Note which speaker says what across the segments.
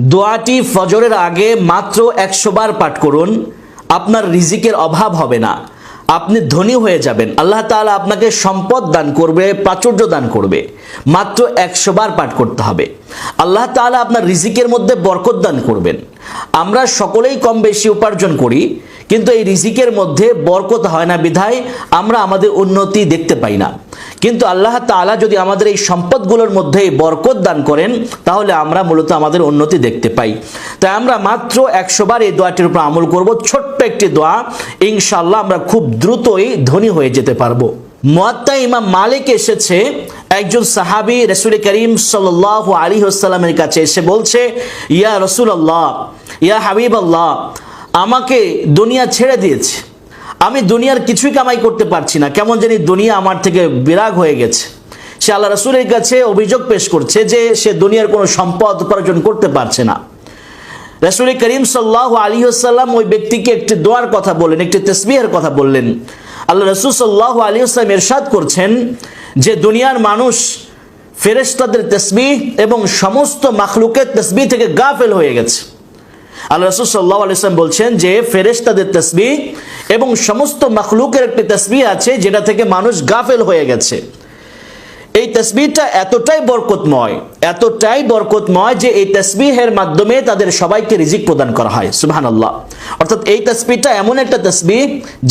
Speaker 1: দোয়াটি ফজরের আগে মাত্র একশো বার পাঠ করুন। আপনার রিজিকের অভাব হবে না। আপনি ধনী হয়ে যাবেন। আল্লাহ তাআলা আপনাকে সম্পদ দান করবে, প্রাচুর্য দান করবে। মাত্র একশো বার পাঠ করতে হবে। আল্লাহ তাআলা আপনার রিজিকের মধ্যে বরকত দান করবেন। আমরা সকলেই কম বেশি উপার্জন করি, কিন্তু এই রিজিকের মধ্যে বরকত হয় না বিধায় আমরা আমাদের উন্নতি দেখতে পাই না। কিন্তু আল্লাহ তাআলা যদি আমাদের এই সম্পদগুলোর মধ্যে বরকত দান করেন, তাহলে আমরা মূলত আমাদের উন্নতি দেখতে পাই। তাই আমরা মাত্র একশো বার এই দোয়াটির উপর আমল করব। ছোট্ট একটি দোয়া ইনশাল্লাহ আমরা খুব দ্রুতই ধনী হয়ে যেতে পারব। মোয়াত্তা ইমাম মালিক এসেছে, একজন সাহাবি রসুল করিম সাল আলী আসসালামের কাছে এসে বলছে, ইয়া রসুল আল্লাহ ইয়া হাবিব আল্লাহ আমাকে দুনিয়া ছেড়ে দিয়েছে। আমি দুনিয়ার কিছুই কামাই করতে পারছি না। কেমন জানি দুনিয়া আমার থেকে বিরাগ হয়ে গেছে। সে আল্লাহ রসুলের কাছে অভিযোগ পেশ করছে যে সে দুনিয়ার কোনো সম্পদ উপার্জন করতে পারছে না। রসুল করিম সাল্লাহ আলী আসাল্লাম ওই ব্যক্তিকে একটি দোয়ার কথা বললেন, একটি তসবিহের কথা বললেন। আল্লাহ রসুল সাল্লাহ আলী আসলাম এরশাদ করছেন যে দুনিয়ার মানুষ ফেরেশতাদের তসবিহ এবং সমস্ত মাখলুকের তসবিহ থেকে গাফেল হয়ে গেছে। আল্লাহ রসুল সাল্লাহ বলছেন যে তসবিহ এবং সমস্ত মখলুকের একটি তসবিহ আছে যেটা থেকে মানুষ গাফেল হয়ে গেছে। এই তসবিহটা এতটাই বরকতময় এতটাই বরকতময় যে এই তসবিহের মাধ্যমে তাদের সবাইকে রিজিক প্রদান করা হয়। সুবহান আল্লাহ অর্থাৎ এই তসবিহটা এমন একটা তসবি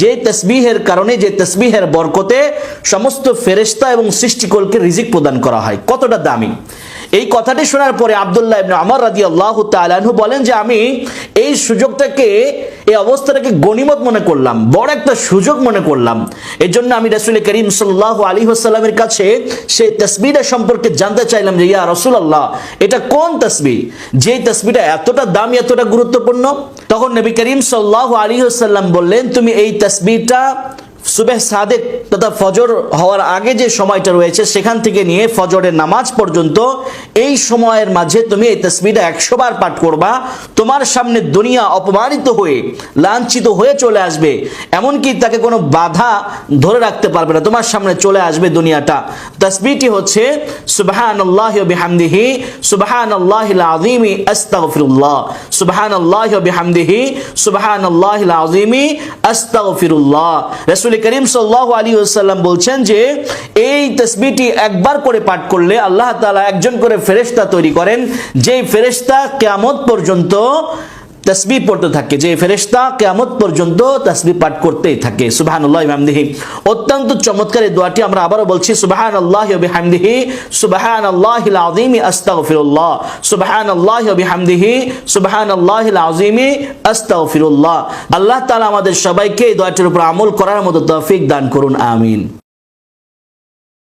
Speaker 1: যে তসবিহের কারণে, যে তসবিহের বরকতে সমস্ত ফেরেশতা এবং সৃষ্টিকলকে রিজিক প্রদান করা হয়। কতটা দামি। এই কথাটি শোনার পরে আবদুল্লাহ ইবনে আমর রাদি আল্লাহ তালানহু বলেন যে আমি এই সুযোগটাকে, এই অবস্থাটাকে গণিমত মনে করলাম, বড় একটা সুযোগ মনে করলাম। এর জন্য আমি রসুল করিম সাল্লাহ আলী হাসাল্লামের কাছে সেই তসবিটা সম্পর্কে জানতে চাইলাম যে, ইয়া রসুল আল্লাহ এটা কোন তসবি যে তসবিটা এতটা দামি, এতটা গুরুত্বপূর্ণ? তখন নবী করিম সাল্লাহ আলী হাসাল্লাম বললেন, তুমি এই তসবিটা সুবেহ সাদেক তথা ফজর হওয়ার আগে যে সময়টা রয়েছে, সেখান থেকে নিয়ে ফজরের নামাজ পর্যন্ত এই সময়ের মাঝে তুমি এই তসবিটা একশো বার পাঠ করবা। তোমার সামনে দুনিয়া অপমানিত হয়ে, লাঞ্ছিত হয়ে চলে আসবে। এমনকি তাকে কোনো বাধা ধরে রাখতে পারবে না। তোমার সামনে চলে আসবে দুনিয়াটা। তসবিটি হচ্ছে সুবাহান আল্লাহ বিহামদিহি সুবাহান আল্লাহ আজিমি আস্তাগফিরুল্লাহ। সুবাহান আল্লাহ বিহামদিহি সুবাহান আল্লাহ আজিমি আস্তাগফিরুল্লাহ। রাসূল করিম সাল্লাহ আলী আসাল্লাম বলছেন যে, এই তসবিটি একবার করে পাঠ করলে আল্লাহ তালা একজন করে ফেরেস্তা তৈরি করেন, যেই ফেরেস্তা কেমত পর্যন্ত তসবি পড়তে থাকে, যে ফেরেশতা কিয়ামত পর্যন্ত তসবি পাঠ করতেই থাকে। সুবহানাল্লাহ বিহামদিহি। অত্যন্ত চমৎকার এই দোয়াটি আমরা আবারও বলছি, সুবহানাল্লাহি ওয়া বিহামদিহি, সুবহানাল্লাহিল আযীম আস্তাগফিরুল্লাহ, সুবহানাল্লাহি ওয়া বিহামদিহি, সুবহানাল্লাহিল আযীম আস্তাগফিরুল্লাহ। আল্লাহ তাআলা আমাদের সবাইকে এই দোয়াটির উপর আমল করার মতো তৌফিক দান করুন, আমিন।